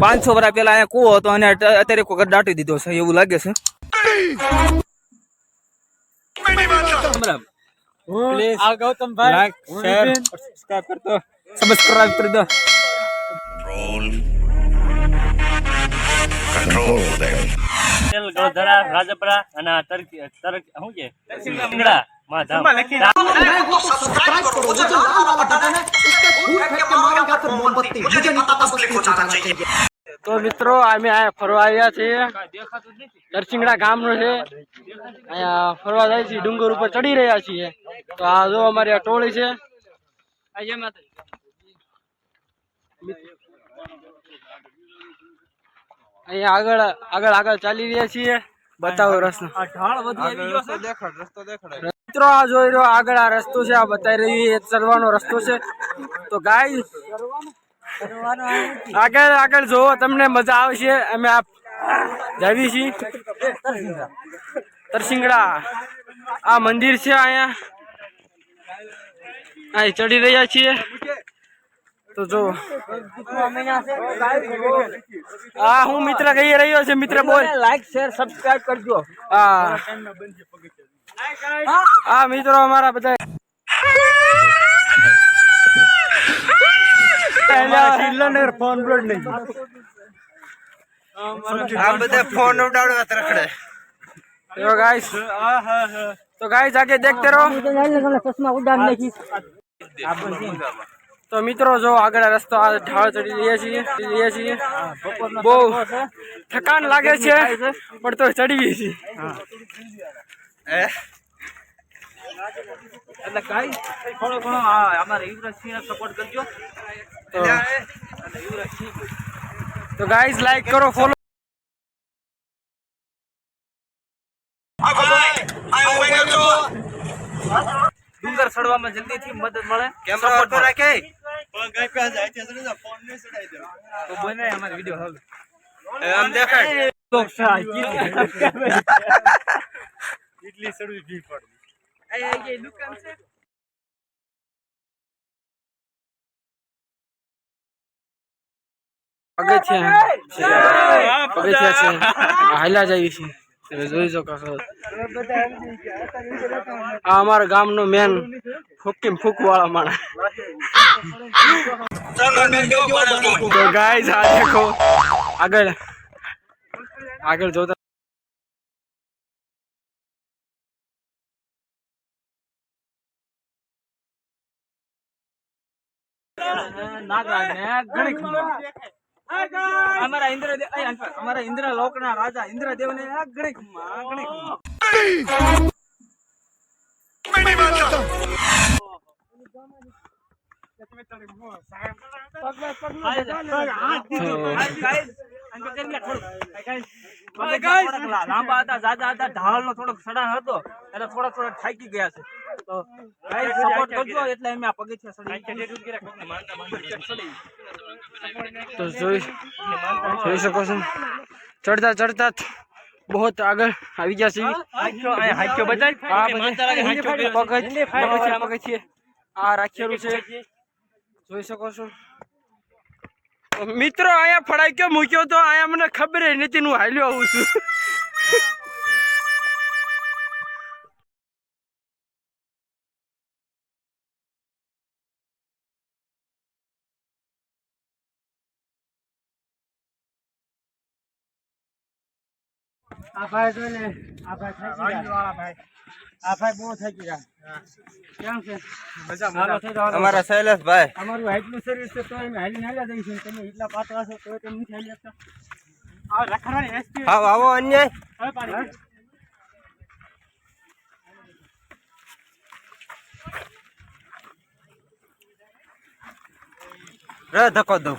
પાંચસો વર્ષ પેલા અહીંયા કૂવો હતો અને અત- અત્યારે કોઈ દાટી દીધો છે એવું લાગે છે પ્લીઝ આ ગૌતમભાઈ લાઈક હું શેર વિપિન. સબસ્ક્રાઇબ કરતો સબસ્ક્રાઇબ કરી દો Roll. Control them. તેલ ગોધરા રાજપરા અને આ તરકી તરક શું છે સિંગડા માધામ તો મિત્રો અમે અહીંયા ફરવા આવ્યા છીએ. નરસિંગડા ગામનું છે. અહીંયા ફરવા જાય છે ડુંગર ઉપર ચડી રહ્યા છીએ. તો આ જો અમારી આ ટોળી છે. અહીંયા આગળ આગળ આગળ ચાલી રહ્યા છીએ. બતાવો રસ્તો. મિત્રો આ જોઈ રહ્યો આગળ આ રસ્તો છે આ બતાવી રહ્યું એ ચડવાનો રસ્તો છે. તો ગાય આગળ આગળ જોવો તમને મજા આવશે. અમે આ જવી છીએ. તરસિંગડા. આ મંદિર છે અહીંયા. અહીં ચડી રહ્યા છીએ. તો જો. હા હું મિત્ર કહી રહ્યો છે. મિત્ર બોલ. લાઈક શેર સબસ્ક્રાઇબ કરજો. હા. હા મિત્રો અમારા બધા આ બધા ફોન ઉડાડો રખડે. તો આગે દેખતે રહો. તો મિત્રો જો આગળ રસ્તો ચડી રહ્યા છીએ બહુ થકાન લાગે છે પણ તો ચડી છીએ. એટલે કઈ થોડો ઘણો આ અમારા યુવરાજ સપોર્ટ કરજો. તો ગાઈઝ લાઈક કરો ફોલો ડુંગર ચડવામાં જલ્દીથી મદદ મળે. સપોર્ટ રાખે. તો બને અમારે વિડિયો હવે. આમ દેખાય. ઇડલી સડવી ભી પડી. દુકાન છે પગથિયા છે પગથિયા છે આ હાલ્યા જાય છે તમે જોઈ શકો છો આ અમારા ગામનો મેન ફૂકી ફૂક વાળા માણસ. તો ગાઈસ આ દેખો. આગળ. આગળ જોતા અમારા ઇન્દ્રદેવ અમારા ઇન્દ્ર લોકના રાજા ઇન્દ્રદેવ ને ઘણી ઘણી લાંબા હતા જાજા હતા ઢાળ નો થોડોક સડા હતો એટલે થોડા થોડા થાકી ગયા છે. તો સપોર્ટ કરજો એટલે અમે આ પગથિયા સડી. તો જોઈ જોઈ શકો છો ચડતા ચડતા બહુ આગળ આવી ગયા છે આ બધે પગથ પગથિયા આ રાખેલું છે. જોઈ શકો છો. મિત્રો અહીંયા ફડાક્યો મૂક્યો તો અહીંયા મને ખબર નથી હું હાલ્યો આવું છું. આ ભાઈ ને આ ભાઈ થાકી ગયા આ ભાઈ બહુ થઈ ગયા કેમ છે અમારા શૈલેષભાઈ અમારું હાઈટનું સર્વિસ છે તો અમે હાલી હાલ્યા જઈશું તમે એટલા પાતળા છો તો તમે નથી હાલી શકતા આ રખડાની એસટી આવો આવો અન્યાય. હવે પાડી રે ધક્કો દઉં.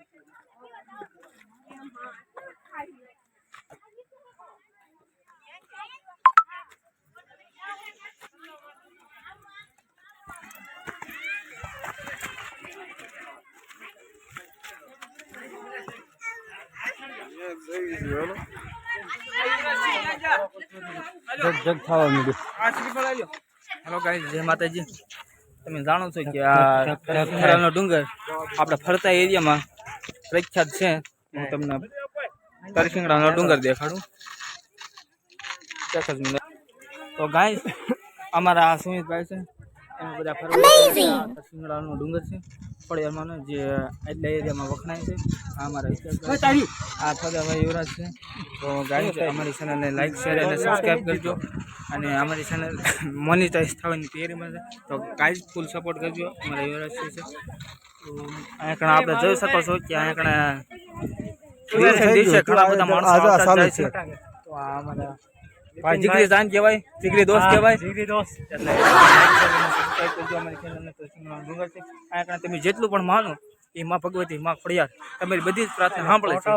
હેલો ગાઈસ જય માતાજી. તમે જાણો છો કે આ તરસિંગડાનો ડુંગર આપણે ફરતા એરિયામાં પ્રખ્યાત છે. હું તમને તરખીંગડાનો ડુંગર દેખાડું. તો ગાઈસ અમારા સુમિતભાઈ છે. એમાં બધા ફરવા તરખીંગડાનો ડુંગર છે. ફળિયામાંનો જે આટલા એરિયામાં વખણાય છે. આ અમારા આ ફદાભાઈ યુવરાજ છે. તો ગાડી અમારી ચેનલને લાઈક શેર અને સબસ્ક્રાઈબ કરજો. અને અમારી ચેનલ મોનિટાઈઝ થવાની તૈયારીમાં છે. તો ગાઈસ ફૂલ સપોર્ટ કરજો. અમારા યુવરાજ છે તો અહીંયા કણે આપણે જોઈ શકો છો કે અહીંયા કણે દિવસે દિવસે ઘણા બધા માણસો આવતા જાય છે. તો આ અમારા જીગરી જાન કહેવાય જીગરી દોસ્ત કહેવાય. જીગરી દોસ્ત. તમે જેટલું પણ માનો એ માં ભગવતી માં ફળિયાત તમારી બધી જ પ્રાર્થના સાંભળે છે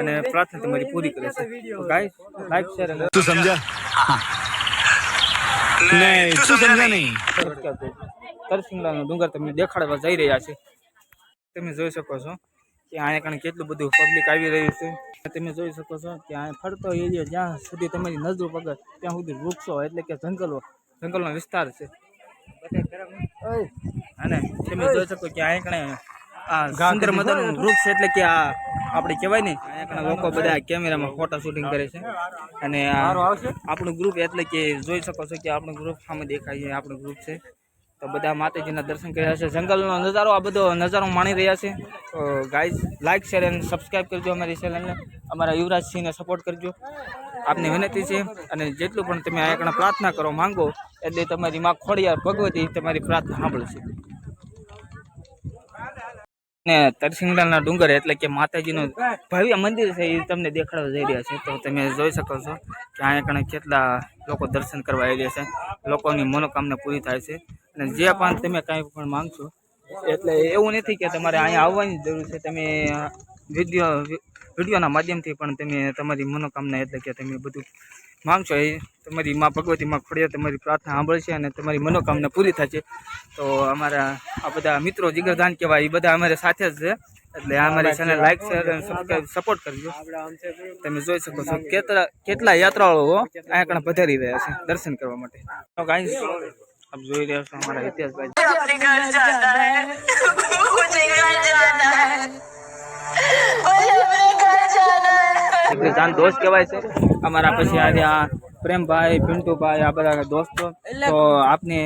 અને પ્રાર્થના તમારી પૂરી કરે છે. ગાઈસ લાઈક શેર અને તું સમજા? નહીં તું સમજા નહીં. તરસિંગલાનો ડુંગર તમને દેખાડવા જઈ રહ્યા છે. તમે જોઈ શકો છો. કે અહીંયા કણે કેટલું બધું પબ્લિક આવી રહ્યું છે. તમે જોઈ શકો છો કે અહીંયા ફરતો એરિયા જ્યાં સુધી તમારી નજર પગર ત્યાં સુધી વૃક્ષો એટલે કે જંગલો જંગલનો વિસ્તાર છે. અને તમે જોઈ શકો કે અહીંયા કણે આ સુંદર મજાનું વૃક્ષ એટલે કે આ આપણે કહેવાય ને અહીંયા લોકો બધા કેમેરામાં ફોટા શૂટિંગ કરે છે. અને આપણું ગ્રુપ એટલે કે જોઈ શકો છો કે આપણું ગ્રુપ સામે દેખાય છે આપણું ગ્રુપ છે. તો બધા માતાજીના દર્શન કર્યા છે. જંગલનો નજારો, આ બધો નજારો માણી રહ્યા છે. તો ગાઈઝ લાઇક શેર અને સબસ્ક્રાઈબ કરજો અમારી ચેનલને અમારા યુવરાજસિંહને સપોર્ટ કરજો. આપને વિનંતી છે અને જેટલું પણ તમે કણે પ્રાર્થના કરો માંગો એટલે તમારી માં ખોડિયાર ભગવતી તમારી પ્રાર્થના સાંભળશે. ને તરસિંગડાના ડુંગર એટલે કે માતાજીનું ભવ્ય મંદિર છે, એ તમને દેખાડવા જઈ રહ્યા છે. તો તમે જોઈ શકો છો કે અહીંયા કણે કેટલા લોકો દર્શન કરવા આવી રહ્યા છે. લોકોની મનોકામના પૂરી થાય છે. અને જે પણ તમે કાંઈ પણ માંગશો, એટલે એવું નથી કે તમારે અહીંયા આવવાની જરૂર છે. તમે વીડિયો, વિડીયોના માધ્યમથી પણ તમે તમારી મનોકામના એટલે કે તમે બધું માંગશો એ તમારી માં ભગવતી માં ખોડિયા તમારી પ્રાર્થના સાંભળશે અને તમારી મનોકામના પૂરી થશે. તો અમારા આ બધા મિત્રો જીગરદાન કહેવાય, એ બધા અમારે સાથે જ છે. એટલે અમારી ચેનલ લાઈક શેર અને સબસ્ક્રાઈબ સપોર્ટ કરજો. તમે જોઈ શકો છો, કેટલા કેટલા યાત્રાળુઓ અહીંયા કણ પધારી રહ્યા છે દર્શન કરવા માટે. તો ગાઈસ આપ જોઈ રહ્યા છો અમારા ઇતિહાસભાઈ જાન દોસ્ત કહેવાય છે. અમારા પછી આજે આ પ્રેમભાઈ પિન્ટુભાઈ આ બધા દોસ્તો. તો આપને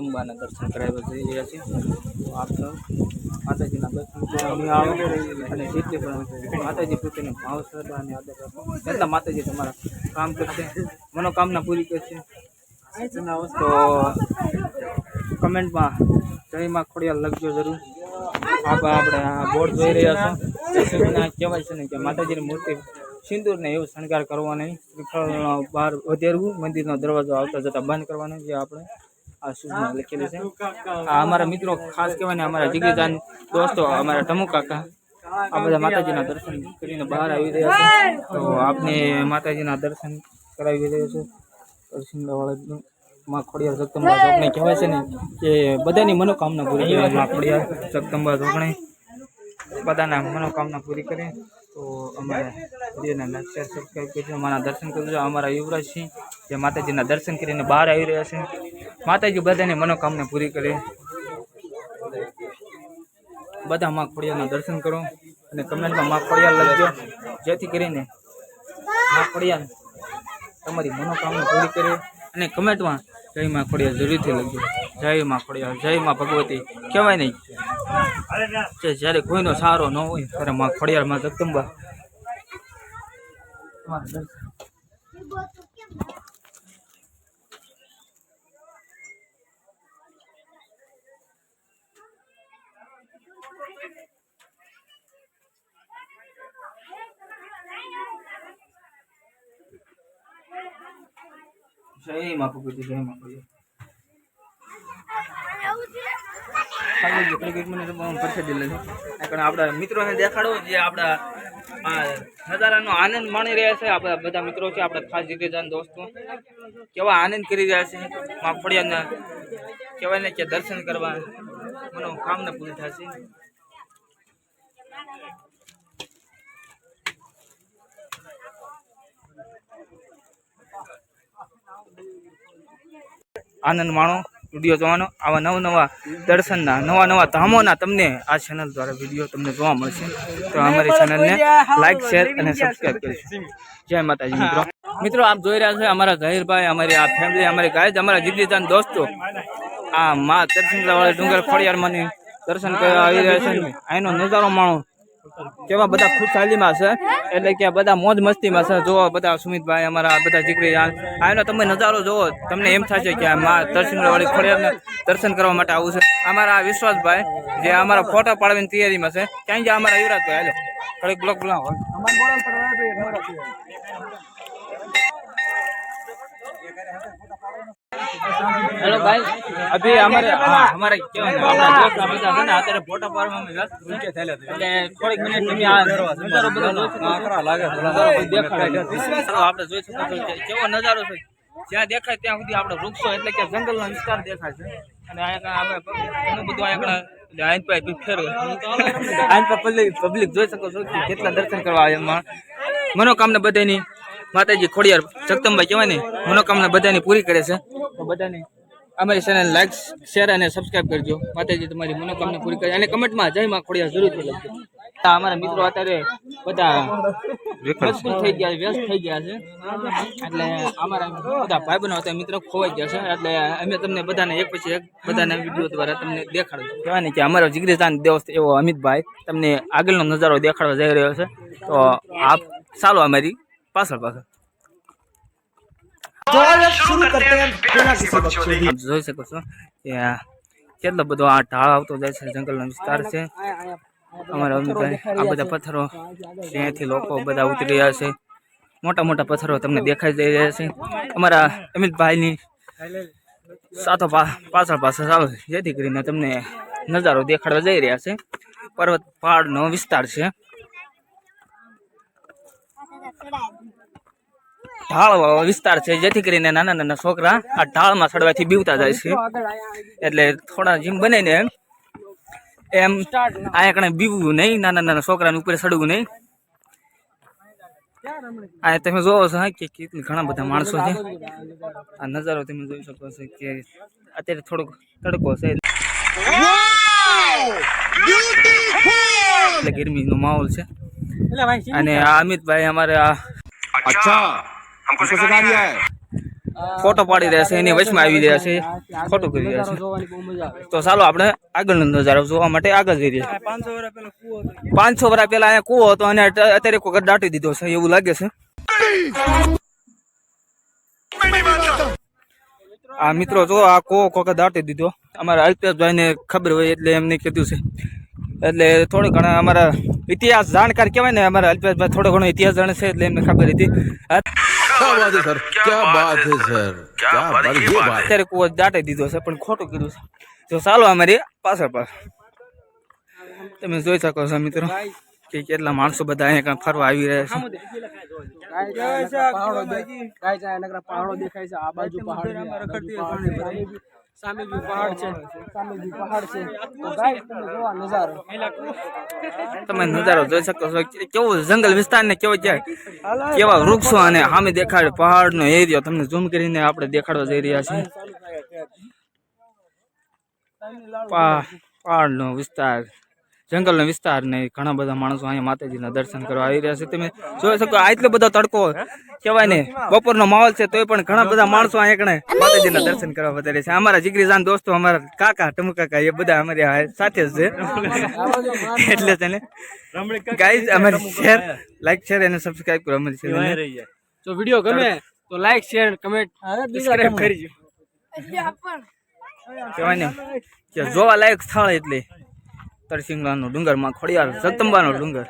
અંબાના દર્શન કરાવ્યા જઈ રહ્યા છે. તો આપ સૌ માતાજીના દર્શન આવો. અને જેટલી પણ માતાજી પ્રત્યેનો ભાવ શ્રદ્ધા અને આદર રાખો એટલા માતાજી તમારા કામ કરશે મનોકામના પૂરી કરશે. તો કમેન્ટમાં જયમાં ખોડિયા લખજો જરૂર. આપણે આપણે આ બોર્ડ જોઈ રહ્યા છો. કહેવાય છે ને કે માતાજીની મૂર્તિ સિંદૂરને એવું શણગાર કરવો નહીં. બહાર વધેરવું, મંદિરનો દરવાજો આવતા જતા બંધ કરવાનો જે આપણે આ સૂચના લખેલી છે. આ અમારા મિત્રો ખાસ કહેવાય અમારા જીગીજાન દોસ્તો, અમારા ટમુ કાકા, આ બધા માતાજીના દર્શન કરીને બહાર આવી રહ્યા છે. તો આપને માતાજીના દર્શન કરાવી રહ્યો છે. સિંગડાવાળા માં ખોડિયાર જગદંબા કહેવાય છે ને કે બધાની મનોકામના પૂરી કરે. માં ખોડિયાર જગદંબા જોગણે બધાના મનોકામના પૂરી કરે. તો અમારા વિડીયોને લાઈક શેર સબસ્ક્રાઈબ કરજો, અમારા દર્શન કરજો. અમારા યુવરાજસિંહ જે માતાજીના દર્શન કરીને બહાર આવી રહ્યા છે. માતાજી બધાની મનોકામના પૂરી કરે. બધા માં ખોડિયારના દર્શન કરો અને કમેન્ટમાં માં ખોડિયાર લખજો. જેથી કરીને માં તમારી મનોકામના પૂરી કરે અને કમેન્ટમાં જય માં ખોડિયા જરૂરથી લખજો. જય માં ખોડિયા જય માં ભગવતી. કહેવાય નહીં. કે જ્યારે કોઈનો સારો ન હોય, ત્યારે માં ખોડિયાર માં જગદંબા. માપું કીધું છે એમાં કહ્યું આપણા મિત્રોને દેખાડો, જે આપણા આ નજારાનો આનંદ માણી રહ્યા છે. આપણા બધા મિત્રો છે, આપણા ખાસ જગ્યાજાન દોસ્તો. કેવા આનંદ કરી રહ્યા છે. માફળિયાના કહેવાય ને કે દર્શન કરવા મનોકામના પૂરી થશે. આનંદ માણો, વીડિયો જોવાનો, આવા નવા નવા દર્શનના, નવા નવા ધામોના તમને આ ચેનલ દ્વારા વીડિયો તમને જોવા મળશે. તો અમારી ચેનલને લાઈક શેર અને સબસ્ક્રાઈબ કરીશું. જય માતાજી, મિત્રો. મિત્રો, આપ જોઈ રહ્યા છો અમારા ઝહીરભાઈ, અમારી આ ફેમિલી અમારી ગાય અમારા જીગરીજાન દોસ્તો. આ મા તરસિંગલા વાળા ડુંગર ખોડિયારમાંની દર્શન કરવા આવી રહ્યા છે. અહીંનો નજારો માણો કેવા બધા ખુશહાલીમાં છે, એટલે કે બધા મોજ મસ્તીમાં છે. જોવો બધા સુમિતભાઈ, અમારા બધા દીકરી આનો તમે નજારો જોવો તમને એમ થશે કે મા તરસિંગલા વાળી દર્શન કરવા માટે આવું છે. અમારા આ વિશ્વાસભાઈ, જે અમારા ફોટા પાડવાની તૈયારીમાં છે ક્યાં ગયા અમારા યુવરાજભાઈ, હાલો. થોડીક બ્લોક બોલાવો हेलो भाई अभी हमारे हाँ, हमारे क्या है, આપણા દોસ્ત આ બધા છે ને અત્યારે ફોટા પાડવામાં અમે વ્યસ્ત છે. એટલે થોડીક મિનિટ તમે આ નજારો બધો જોઈ શકો છો. નજારો બધો દેખાડે છે. ચાલો આપણે જોઈ શકો છો કે કેવો નજારો છે જ્યાં દેખાય ત્યાં સુધી આપણે વૃક્ષો એટલે કે જંગલનો વિસ્તાર દેખાય છે અને અહીંયા કાંઈ આપણે ઘણું બધું અહીંયા કાંઈ આઈન પાઈ બી ફેરવે આઈન પર પબ્લિક પબ્લિક જોઈ શકો છો કે કેટલા દર્શન કરવા આવે એમાં મનોકામના બધાની માતાજી ખોડિયાર જગદંબા કહેવાય ને મનોકામના બધાની પૂરી કરે છે તો બધાને અમારી ચેનલ લાઈક શેર અને સબસ્ક્રાઇબ કરજો. માતાજી તમારી મનોકામના પૂરી કરી અને કમેન્ટમાં જય માં ખોડિયાર જરૂરથી લખજો. અમારા મિત્રો અત્યારે બધા મશગુલ થઈ ગયા છે, વ્યસ્ત થઈ ગયા છે. એટલે અમારા બધા ભાઈબંધો હતા મિત્રો ખોવાઈ ગયા છે. એટલે અમે તમને બધાને એક પછી એક બધાને વીડિયો દ્વારા તમને દેખાડો કહેવાય ને કે અમારો જીગ્રીસ્તાન દોસ્ત એવો અમિતભાઈ તમને આગળનો નજારો દેખાડવા જઈ રહ્યો છે. તો આપ ચાલો અમારી પાછળ પાછળ. આપ જોઈ શકો છો કે આ કેટલો બધો આ ઢાળ આવતો જાય છે જંગલનો વિસ્તાર છે. અમારા અમિતભાઈ આ બધા પથ્થરો ત્યાંથી લોકો બધા ઉતરી રહ્યા છે. મોટા મોટા પથ્થરો તમને દેખાઈ જઈ રહ્યા છે. અમારા અમિતભાઈની સાથો પા- પાછળ પાછળ આવે જેથી કરીને તમને નજારો દેખાડવા જઈ રહ્યા છે. પર્વત પહાડનો વિસ્તાર છે. ઢાળ વિસ્તાર છે જેથી કરીને નાના નાના છોકરા આ ઢાળમાં સડવાથી બીવતા જાય છે. એટલે થોડા જીમ બનાવીને એમ અહીંયા કણે બીવું નહીં નાના નાના છોકરાને ઉપર સડવું નહીં. આ તમે જોવો છો કે ઘણા બધા માણસો છે. આ નજારો તમે જોઈ શકો છો કે અત્યારે થોડોક તડકો છે. એટલે ગરમીનો માહોલ છે. અને આ અમિતભાઈ અમારે આ અચ્છા. ફોટો પાડી રહ્યા છે એની વચમાં આવી રહ્યા છે ફોટો કરી રહ્યા છે. તો ચાલો આપણે આગળનો નજારો જોવા માટે આગળ જઈ રહ્યા પાંચસો વર્ષ પહેલા અહીંયા કુવો હતો અને અત્યારે કોઈ દાટી દીધો છે એવું લાગે છે. આ મિત્રો જો આ કો કોકે દાટી દીધો. અમારા અલ્પેશભાઈ ને ખબર હોય એટલે એમને કીધું છે. એટલે થોડું ઘણા અમારા ઇતિહાસ જાણકાર કહેવાય ને અમારા અલ્પેશભાઈ થોડો ઘણો ઇતિહાસ જાણે છે એટલે એમને ખબર હતી. क्या बात है सर क्या बात है सर क्या बात है ये बात અત્યારે કૂવો દાટી દીધો છે પણ ખોટું કીધું છે તો ચાલો અમારી પાછળ પાછળ તમે જોઈ શકો છો મિત્રો કે કેટલા માણસો બધા અહીંયા કાંઈ ફરવા આવી રહ્યા છે પહાડો દે- ગાય જાય નકરા પહાડો દેખાય છે આ બાજુ પહાડ છે, આ બાજુ પહાડ છે, સામે બી પહાડ છે. સામે બી પહાડ છે. તો ગાય તમે જોવા નજારો. તમે નજારો જોઈ શકો છો. કેવો જંગલ વિસ્તાર ને કેવો ક્યાં કેવા વૃક્ષો અને સામે દેખાડ પહાડ નો એરિયો તમને ઝૂમ કરીને આપણે દેખાડવા જઈ રહ્યા છીએ. પા- પહાડનો વિસ્તાર. જંગલનો વિસ્તાર ને ઘણા બધા માણસો અહીંયા માતાજીના દર્શન કરવા આવી રહ્યા છે. તમે જોઈ શકો આટલો બધો તડકો કહેવાય ને બપોરનો માહોલ છે તોય પણ ઘણા બધા માણસો અહીંયા કણે માતાજીના દર્શન કરવા વધારે છે. અમારા જીગરીજાન દોસ્તો અમારા કાકા ટમુ કાકા એ બધા અમારી સાથે જ છે. એટલે છે ને ગાઈઝ અમારી શેર લાઈક શેર અને સબસ્ક્રાઇબ કરો અમારી ચેનલ જો વીડિયો ગમે તો લાઈક શેર કમેન્ટ સબસ્ક્રાઇબ કરજો કહેવાય ને જોવા લાયક સ્થળ એટલે. તરસિંગલાનો ડુંગરમાં ખોડિયાર જગદંબાનો ડુંગર.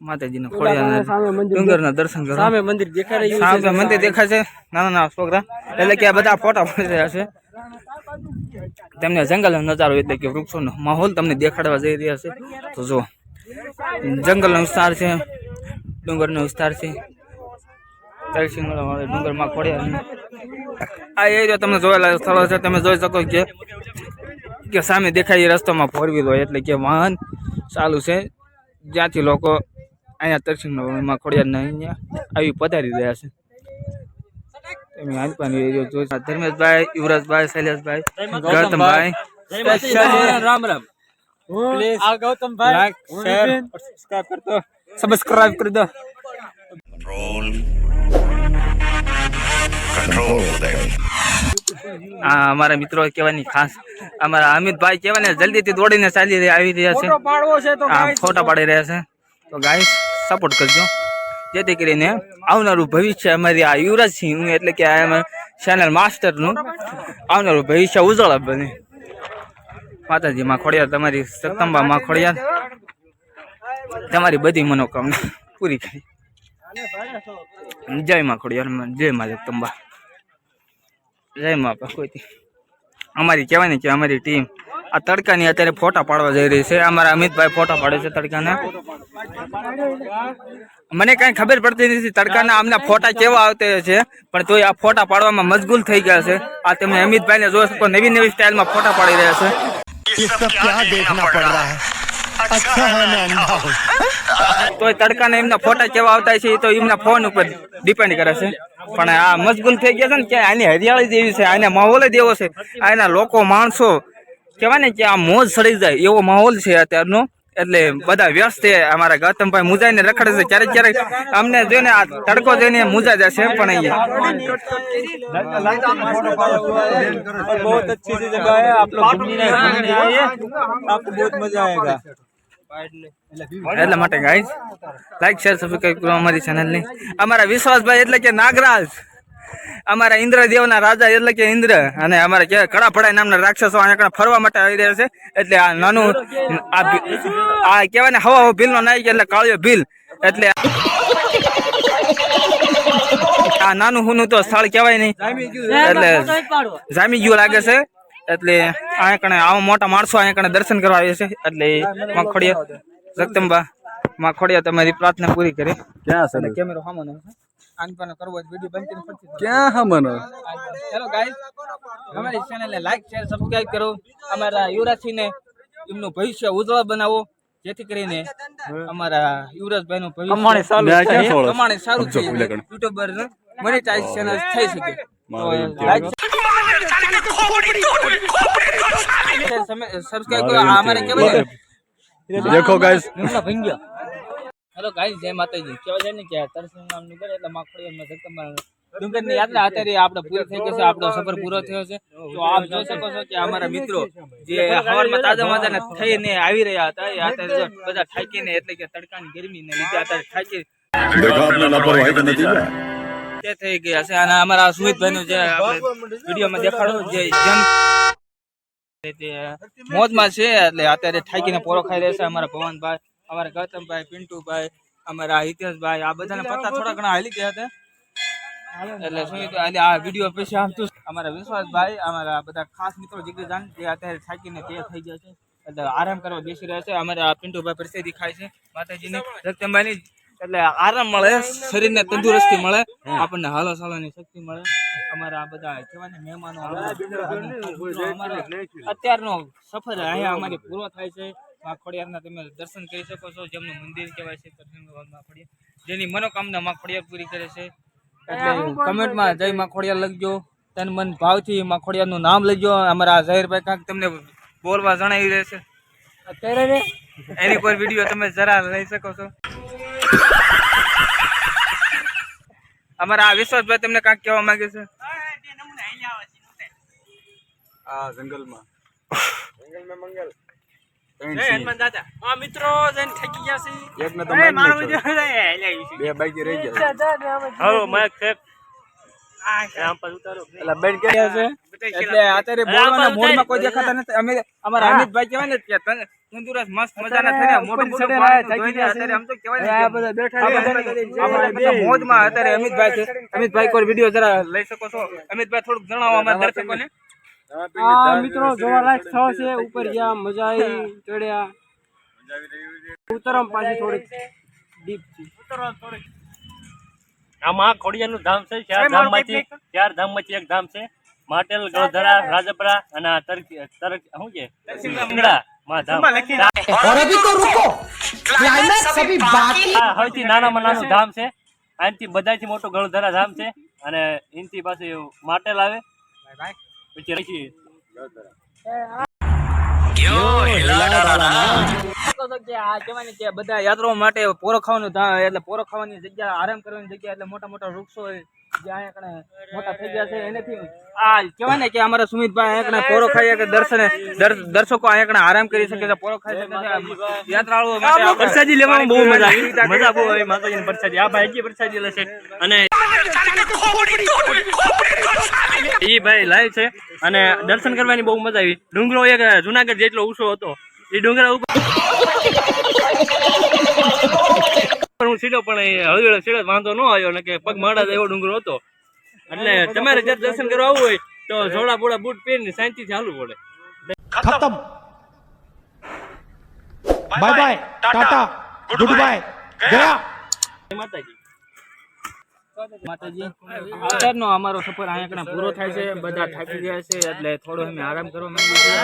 માતાજીનો ખોડિયાર ડુંગરના દર્શન કરો. સામે મંદિર દેખાય રહ્યું છે સામે મંદિર દેખાય છે. નાના નાના છોકરા. એટલે કે આ બધા ફોટા પડી રહ્યા છે. તેમને જંગલનો નજારો એટલે કે વૃક્ષોનો માહોલ તમને દેખાડવા જઈ રહ્યા છે. તો જો જંગલનો વિસ્તાર છે. ડુંગરનો વિસ્તાર છે. તરસિંગલા વાળા ડુંગરમાં ખોડિયાર આ એરિયા તમને જોયેલા સ્થળો છે. તમે જોઈ શકો કે કે સામે દેખાય એ રસ્તામાં ફોર વ્હીલ હોય એટલે કે વાહન ચાલુ છે. જ્યાંથી લોકો અહીંયા તરસિંગમાં ખોડિયારના અહીંયા આવી પધારી રહ્યા છે. તમે આનપાની એરિયો જોઈ શકો. ધર્મેશભાઈ યુવરાજભાઈ શૈલેષભાઈ ગૌતમભાઈ. સ્પેશિયલી. રામ રામ. આ ગૌતમભાઈ. લાઈક શેર સબસ્ક્રાઇબ કરતો સબસ્ક્રાઇબ કરી દો. આ અમારા મિત્રો કહેવાની ખાસ અમારા અમિતભાઈ કહેવાય ને જલ્દીથી દોડીને ચાલી આવી રહ્યા છે. ફોટા પાડી રહ્યા છે. તો ગાય સપોર્ટ કરજો. જેથી કરીને આવનારું ભવિષ્ય અમારી આ યુવરાજ સિંહ એટલે કે આ ચેનલ માસ્ટરનું આવનારું ભવિષ્ય ઉજળ બને. માતાજી માં ખોડિયાર તમારી સતંબા માં ખોડિયાર. તમારી બધી મનોકામના પૂરી કરી. જય માં ખોડિયાર જય માં જગદંબા જય મા ભગવતી અમારી કહેવાય ને કે અમારી ટીમ આ તડકાની અત્યારે ફોટા પાડવા જઈ રહી છે. અમારા અમિતભાઈ ફોટા પાડે છે તડકાના. મને કઈ ખબર પડતી નથી તડકાના આમના ફોટા કેવા આવતા છે, પણ તોય આ ફોટા પાડવામાં મશગુલ થઈ ગયા છે. આ તમે અમિતભાઈને જોઈ શકો નવી નવી સ્ટાઇલમાં ફોટા પાડી રહ્યા છે. તો તડકાને એમના ફોટા કેવા આવતા છે તો એમના ફોન ઉપર ડિપેન્ડ કરે છે. પણ આ મશગુલ થઈ ગયા છે ને કે આની હરિયાળી જેવી છે, આને માહોલ જ એવો છે. આના લોકો માણસો, કહેવાય ને કે આ મોજ સડી જાય એવો માહોલ છે અત્યારનો. એટલે બધા વ્યસ્ત છે. અમારા ગૌતમભાઈ મુજાઈ ને રખડે છે ક્યારેક ક્યારેક અમને જોઈને આ તડકો જોઈને મુજા જશે પણ અહીંયા. એટલા માટે ગાઈઝ લાઈક શેર સબસ્ક્રાઈબ કરો અમારી ચેનલની અમારા વિશ્વાસભાઈ એટલે કે નાગરાજ. અમારા ઇન્દ્રદેવના રાજા એટલે કે ઇન્દ્ર અને અમારા કે કડાફડાઈ નામના રાક્ષસો ફરવા માટે આવી રહ્યા છે. એટલે આ નાનું આ આ ને હવા ભીલ નો નાઈ એટલે કાળિયો ભીલ. એટલે આ નાનું હુનું તો સ્થળ કેવાય નહીં. એટલે જામી ગયું લાગે છે. એટલે અહીંયા કણે આવા મોટા માણસો અહીંયા કણે દર્શન કરવા આવે છે. એટલે માખોડિયા જગદંબા માખોડિયા તમારી પ્રાર્થના પૂરી કરી. ક્યાં છે કેમેરો સામાન આનપાનો કરવો હોય વિડિયો બંધ કરીને ફરતી ક્યાં હમનો હેલો ગાઈસ અમારી ચેનલને લાઈક શેર સબસ્ક્રાઇબ કરો. અમારા યુવરાજસિંહને એમનું ભવિષ્ય ઉજળા બનાવો. જેથી કરીને અમારા યુવરાજભાઈનું ભવિષ્ય કમાણી સારું કમાણી સારું છે યુટ્યુબર મોનેટાઇઝ ચેનલ થઈ શકે. સબસ્ક્રાઇબ કરો. અમારે કેવું દેખો ગાઈસ ભંગ્યા. હેલો ગાઈસ જય માતાજી. કેવા છે ને કે તરસનું નામનું એટલે માખડીયા માં જગતંબા ડુંગરની યાત્રા અત્યારે આપણે પૂરી થઈ ગઈ છે આપણો સફર પૂરો થયો છે. તો આપ જોઈ શકો છો કે અમારા મિત્રો જે હવારમાં તાજા માજાને થઈને આવી રહ્યા હતા એ અત્યારે બધા થાકીને એટલે કે તડકાની ગરમી ને લીધે અત્યારે થાકી દેખા આપને લાપરવાહી કે નતીજા તે થઈ ગયા છે. અને અમારા સુમિતભાઈ નું જે વિડીયોમાં દેખાડો જે જન મોજમાં છે એટલે અત્યારે થાકીને પોરો ખાઈ રહ્યા છે અમારા ભવનભાઈ. અમારા ગૌતમભાઈ, પિન્ટુભાઈ, અમારા હિતેશભાઈ, આ બધાને પત્તા થોડા ઘણા હાલી ગયા હતા. એટલે શું તો આ વીડિયો પછી આમ તો અમારા વિશ્વાસભાઈ, અમારા બધા ખાસ મિત્રો જીગરજાન જે અત્યારે થાકીને તે થઈ ગયા છે. એટલે આરામ કરવા બેસી રહ્યા છે. અમારા પિન્ટુભાઈ પ્રસાદી ખાય છે. માતાજીની રક્તમભાઈની એટલે આરામ મળે, શરીરને તંદુરસ્તી મળે, આપણને હાલો ચાલવાની શક્તિ મળે. અમારા આ બધા કહેવાય મહેમાનો અત્યારનો સફર અહીંયા અમારી પૂરો થાય છે. માં ખોડિયારના તમે દર્શન કરી શકો છો. જેમનું મંદિર કહેવાય છે જેની મનોકામના માખોડિયા પૂરી કરે છે. એટલે કમેન્ટમાં જય માખોડિયા લખજો. તન મન ભાવથી માખોડિયાનું નામ લખજો. અમારા આ કાંક કાંઈક તમને બોલવા જણાવી રહેશે. અત્યારે એની કોઈ વીડિયો તમે જરા લઈ શકો છો. અમારા આ વિશ્વાસભાઈ તમને કાંઈક કહેવા માંગે છે? આ જંગલમાં. જંગલમાં અત્યારે અમિતભાઈ છે. અમિતભાઈ કોઈ વીડિયો જરા લઈ શકો છો? અમિતભાઈ થોડુંક જણાવો અમારા દર્શકોને. આ મિત્રો જોવાલાયક સ્થળ છે ઉપર ગયા મજા આવી ચડ્યા ઉતરમ પાછી થોડીક ડીપ છે આમાં ખોડિયાનું ધામ છે ચાર ધામમાંથી ચાર ધામમાંથી એક ધામ છે માટેલ ગોધરા રાજપરા અને આ તરક તરક શું છે સિંગડા માં ધામ और अभी तो रुको क्लाइमैक्स अभी बाकी આ સૌથી નાનામાં નાનું ધામ છે આનાથી બધાથી મોટું ગળધરા ધામ છે અને એનથી પાછી માટેલ આવે પછી રખી ને કે બધા યાત્રાઓ માટે પોરો ખાવાનું એટલે પોરો ખાવાની જગ્યા આરામ કરવાની જગ્યા એટલે મોટા મોટા વૃક્ષો હોય મોટા થઈ ગયા છે એનાથી આ કહેવાય ને કે અમારા સુમિતભાઈ અહીંયા પોરો ખાઈ કે દર્શને દર્શકો અહીંયા આરામ કરી શકે છે પોરો ખાઈ શકે છે. યાત્રાળુઓ માટે પ્રસાદી લેવામાં બહુ મજા મજા બહુ આવી માતાજીની પ્રસાદી. આ ભાઈ હજી પ્રસાદી લેશે અને ઈ ભાઈ લાઈવ છે. અને દર્શન કરવાની બહુ મજા આવી. ડુંગરો એક જુનાગઢ જેટલો ઊંચો હતો એ ડુંગરા ઉપર હું સીડો પણ હળવેળો સીડો વાંધો ન આવ્યો ને કે પગ માડા એવો ડુંગરો હતો. એટલે તમારે જયારે દર્શન કરવા આવવું હોય તો જોડા બોડા બૂટ પહેરીને શાંતિ ચાલુ પડે. ખતમ. Bye bye tata goodbye ગયા માતાજી. માતાજી અમારો સફર અહીંયા પૂરો થાય છે બધા થાકી ગયા છે એટલે થોડો અમે આરામ કરવા માંગીએ છીએ.